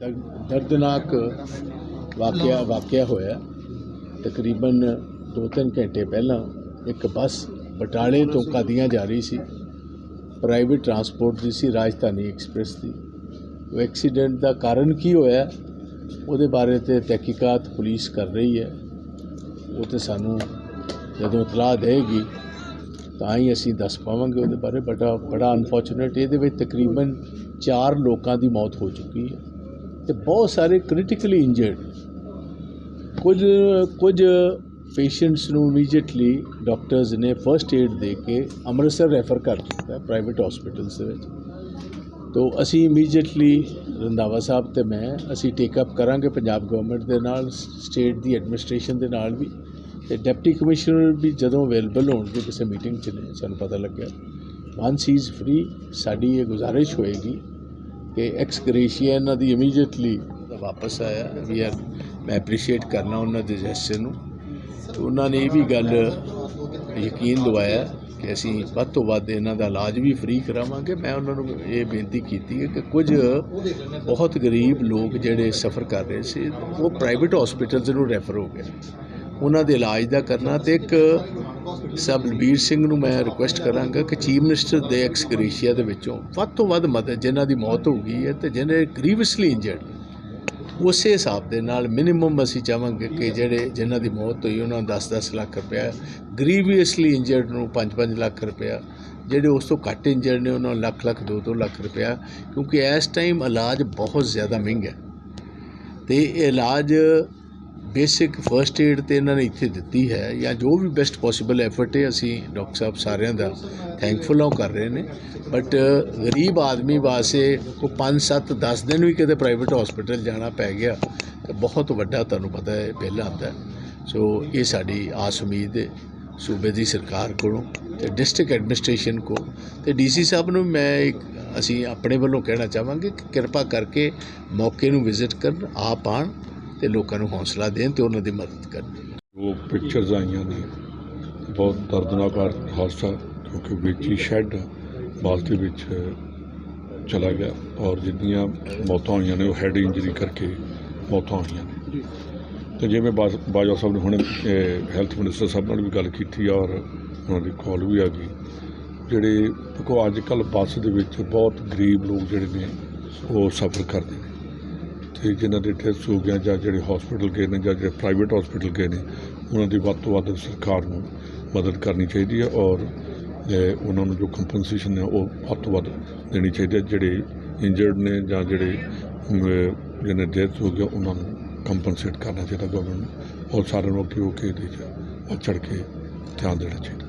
ਦਰ- ਦਰਦਨਾਕ ਵਾਕਿਆ ਵਾਕਿਆ ਹੋਇਆ ਤਕਰੀਬਨ 2-3 ਘੰਟੇ ਪਹਿਲਾਂ ਇੱਕ ਬੱਸ ਬਟਾਲੇ ਤੋਂ ਕਾਦੀਆਂ ਜਾ ਰਹੀ ਸੀ। ਪ੍ਰਾਈਵੇਟ ਟਰਾਂਸਪੋਰਟ ਦੀ ਸੀ ਰਾਜਧਾਨੀ ਐਕਸਪ੍ਰੈਸ ਦੀ। ਉਹ ਐਕਸੀਡੈਂਟ ਦਾ ਕਾਰਨ ਕੀ ਹੋਇਆ ਉਹਦੇ ਬਾਰੇ ਤੇ ਤਹਿਕੀਕਾਤ ਪੁਲਿਸ ਕਰ ਰਹੀ ਹੈ। ਉਹ ਤੇ ਸਾਨੂੰ ਜਦੋਂ ਇਤਲਾਹ ਦੇਗੀ ਤਾਂ ਹੀ ਅਸੀਂ ਦੱਸ ਪਾਵਾਂਗੇ ਉਹਦੇ ਬਾਰੇ। ਬੜਾ ਬੜਾ ਅਨਫੋਰਚੂਨੇਟ ਇਹਦੇ ਵਿੱਚ ਤਕਰੀਬਨ 4 ਲੋਕਾਂ ਦੀ ਮੌਤ ਹੋ ਚੁੱਕੀ ਹੈ। ਤੇ ਬਹੁਤ ਸਾਰੇ ਕ੍ਰਿਟੀਕਲੀ ਇੰਜਰਡ ਕੁਝ ਕੁਝ ਪੇਸ਼ੈਂਟਸ ਨੂੰ ਇਮੀਡੀਏਟਲੀ ਡਾਕਟਰਸ ਨੇ ਫਰਸਟ ਏਡ ਦੇ ਕੇ ਅੰਮ੍ਰਿਤਸਰ ਰੈਫਰ ਕਰ ਦਿੱਤਾ ਪ੍ਰਾਈਵੇਟ ਹਸਪੀਟਲਸ ਦੇ ਵਿੱਚ। ਤੋ ਅਸੀਂ ਇਮੀਡੀਏਟਲੀ ਰੰਧਾਵਾ ਸਾਹਿਬ ਤੇ ਮੈਂ, ਅਸੀਂ ਟੇਕ ਅਪ ਕਰਾਂਗੇ ਪੰਜਾਬ ਗਵਰਨਮੈਂਟ ਦੇ ਨਾਲ ਸਟੇਟ ਦੀ ਐਡਮਿਨਿਸਟ੍ਰੇਸ਼ਨ ਦੇ ਨਾਲ ਵੀ। ਤੇ ਡਿਪਟੀ ਕਮਿਸ਼ਨਰ ਵੀ ਜਦੋਂ ਅਵੇਲੇਬਲ ਹੋਣਗੇ ਕਿਸੇ ਮੀਟਿੰਗ 'ਚ ਨੇ, ਸਾਨੂੰ ਪਤਾ ਲੱਗਿਆ। ਵਾਂਸ ਹੀ ਇਜ਼ ਫ੍ਰੀ ਸਾਡੀ ਇਹ ਗੁਜ਼ਾਰਿਸ਼ ਹੋਏਗੀ ਕਿ ਐਕਸਕ੍ਰੇਸ਼ੀਆ ਇਹਨਾਂ ਦੀ ਇਮੀਡੀਏਟਲੀ ਵਾਪਸ ਆਇਆ। ਵੀ ਆਰ ਮੈਂ ਐਪਰੀਸ਼ੀਏਟ ਕਰਨਾ ਉਹਨਾਂ ਦੇ ਜੈਸਚਰ ਨੂੰ। ਤੇ ਉਹਨਾਂ ਨੇ ਇਹ ਵੀ ਗੱਲ ਯਕੀਨ ਦਿਵਾਇਆ ਕਿ ਅਸੀਂ ਵੱਧ ਤੋਂ ਵੱਧ ਇਹਨਾਂ ਦਾ ਇਲਾਜ ਵੀ ਫ੍ਰੀ ਕਰਾਵਾਂਗੇ। ਮੈਂ ਉਹਨਾਂ ਨੂੰ ਇਹ ਬੇਨਤੀ ਕੀਤੀ ਹੈ ਕਿ ਕੁਝ ਬਹੁਤ ਗਰੀਬ ਲੋਕ ਜਿਹੜੇ ਸਫਰ ਕਰ ਰਹੇ ਸੀ, ਉਹ ਪ੍ਰਾਈਵੇਟ ਹਸਪੀਟਲਸ ਨੂੰ ਰੈਫਰ ਹੋ ਗਏ। ਉਹਨਾਂ ਦੇ ਇਲਾਜ ਦਾ ਕਰਨਾ ਤੇ ਇੱਕ ਸਬ ਬਲਬੀਰ ਸਿੰਘ ਨੂੰ ਮੈਂ ਰਿਕੁਐਸਟ ਕਰਾਂਗਾ ਕਿ ਚੀਫ ਮਿਨਿਸਟਰ ਦੇ ਐਕਸ ਗ੍ਰੇਸ਼ੀਆ ਦੇ ਵਿੱਚੋਂ ਵੱਧ ਤੋਂ ਵੱਧ ਮਦਦ ਜਿਨ੍ਹਾਂ ਦੀ ਮੌਤ ਹੋ ਗਈ ਹੈ ਤੇ ਜਿਹਨੇ ਗਰੀਵਸਲੀ ਇੰਜਰਡ ਉਸੇ ਹਿਸਾਬ ਦੇ ਨਾਲ ਮਿਨੀਮਮ ਅਸੀਂ ਚਾਹਾਂਗੇ ਕਿ ਜਿਹੜੇ ਜਿਨ੍ਹਾਂ ਦੀ ਮੌਤ ਹੋਈ ਉਹਨਾਂ ਨੂੰ 10-10 ਲੱਖ ਰੁਪਇਆ ਗਰੀਵੀਅਸਲੀ ਇੰਜਰਡ ਨੂੰ 5-5 ਲੱਖ ਰੁਪਇਆ, ਜਿਹੜੇ ਉਸ ਤੋਂ ਘੱਟ ਇੰਜਰਡ ਨੇ ਉਹਨਾਂ ਨੂੰ ਲੱਖ ਲੱਖ 2-2 ਲੱਖ ਰੁਪਇਆ, ਕਿਉਂਕਿ ਇਸ ਟਾਈਮ ਇਲਾਜ ਬਹੁਤ ਜ਼ਿਆਦਾ ਮਹਿੰਗਾ ਹੈ। ਤੇ ਇਲਾਜ ਬੇਸਿਕ ਫਰਸਟ ਏਡ ਤੇ ਇਹਨਾਂ ਨੇ ਇੱਥੇ ਦਿੱਤੀ ਹੈ ਜਾਂ ਜੋ ਵੀ ਬੈਸਟ ਪੋਸੀਬਲ ਐਫਰਟ ਹੈ, ਅਸੀਂ ਡਾਕਟਰ ਸਾਹਿਬ ਸਾਰਿਆਂ ਦਾ ਥੈਂਕਫੁਲ ਹਾਂ ਕਰ ਰਹੇ ਨੇ। ਬਟ ਗਰੀਬ ਆਦਮੀ ਵਾਸਤੇ ਕੋ 5 7 10 ਦਿਨ ਵੀ ਕਿਤੇ ਪ੍ਰਾਈਵੇਟ ਹਸਪੀਟਲ ਜਾਣਾ ਪੈ ਗਿਆ, ਤੇ ਬਹੁਤ ਵੱਡਾ ਤੁਹਾਨੂੰ ਪਤਾ ਹੈ, ਬਿੱਲ ਆਉਂਦਾ ਸੋ ਇਹ ਸਾਡੀ ਆਸ ਉਮੀਦ ਹੈ, ਸੂਬੇ ਦੀ ਸਰਕਾਰ ਕੋਲੋਂ ਤੇ ਡਿਸਟ੍ਰਿਕਟ ਐਡਮਿਨਿਸਟ੍ਰੇਸ਼ਨ ਕੋ ਤੇ ਡੀਸੀ ਸਾਹਿਬ ਨੂੰ ਮੈਂ ਇੱਕ, ਅਸੀਂ ਆਪਣੇ ਵੱਲੋਂ ਕਹਿਣਾ ਚਾਹਾਂਗੇ ਕਿ ਕਿਰਪਾ ਕਰਕੇ ਮੌਕੇ ਨੂੰ ਵਿਜ਼ਿਟ ਕਰਨ, ਆਪ ਆਉਣ। ਤੇ ਲੋਕਾਂ ਨੂੰ ਹੌਸਲਾ ਦੇਣ ਤੇ ਉਹਨਾਂ ਦੀ ਮਦਦ ਕਰਨ। ਉਹ ਪਿਕਚਰਸ ਆਈਆਂ ਨੇ। ਬਹੁਤ ਦਰਦਨਾਕ ਹਾਦਸਾ ਕਿਉਂਕਿ ਵਿੱਚ ਹੀ ਸ਼ੈੱਡ ਬੱਸ ਦੇ ਵਿੱਚ ਚਲਾ ਗਿਆ ਔਰ ਜਿੰਨੀਆਂ ਮੌਤਾਂ ਹੋਈਆਂ ਨੇ ਉਹ ਹੈਡ ਇੰਜਰੀ ਕਰਕੇ ਮੌਤਾਂ ਹੋਈਆਂ ਨੇ। ਤੇ ਜਿਵੇਂ ਬਾਜ- ਬਾਜਵਾ ਸਾਹਿਬ ਨੇ ਹੁਣੇ ਹੈਲਥ ਮਿਨਿਸਟਰ ਸਾਹਿਬ ਨਾਲ ਵੀ ਗੱਲ ਕੀਤੀ ਔਰ ਉਹਨਾਂ ਦੀ ਕਾਲ ਵੀ ਆ ਗਈ। ਜਿਹੜੇ ਕਿਉਂਕਿ ਅੱਜ ਕੱਲ ਬੱਸ ਦੇ ਵਿੱਚ ਬਹੁਤ ਗਰੀਬ ਲੋਕ ਜਿਹੜੇ ਨੇ ਉਹ ਸਫ਼ਰ ਕਰਦੇ ਨੇ। ਤੇ ਜਿਨ੍ਹਾਂ ਦੇ ਟੈਸਟ ਹੋ ਗਿਆ ਜਾਂ ਜਿਹੜੇ ਹਸਪੀਟਲ ਗਏ ਨੇ ਜਾਂ ਜਿਹੜੇ ਪ੍ਰਾਈਵੇਟ ਹਸਪੀਟਲ ਗਏ ਨੇ, ਉਹਨਾਂ ਦੀ ਵੱਧ ਤੋਂ ਵੱਧ ਸਰਕਾਰ ਨੂੰ ਮਦਦ ਕਰਨੀ ਚਾਹੀਦੀ ਹੈ ਔਰ ਉਹਨਾਂ ਨੂੰ ਜੋ ਕੰਪਨਸੇਸ਼ਨ ਹੈ ਉਹ ਵੱਧ ਤੋਂ ਵੱਧ ਦੇਣੀ ਚਾਹੀਦੀ ਹੈ। ਜਿਹੜੇ ਇੰਜਰਡ ਨੇ ਜਾਂ ਜਿਹੜੇ ਜਿਹਨਾਂ ਜਿਹਨੇ ਡੈਥ ਹੋ ਗਿਆ ਉਹਨਾਂ ਨੂੰ ਕੰਪਨਸੇਟ ਕਰਨਾ ਚਾਹੀਦਾ ਗਵਰਨਮੈਂਟ ਨੂੰ। ਔਰ ਸਾਰਿਆਂ ਨੂੰ ਅੱਗੇ ਹੋ ਕੇ ਇਹਦੇ 'ਚ ਵੱਧ ਚੜ੍ਹ ਕੇ ਧਿਆਨ ਦੇਣਾ ਚਾਹੀਦਾ।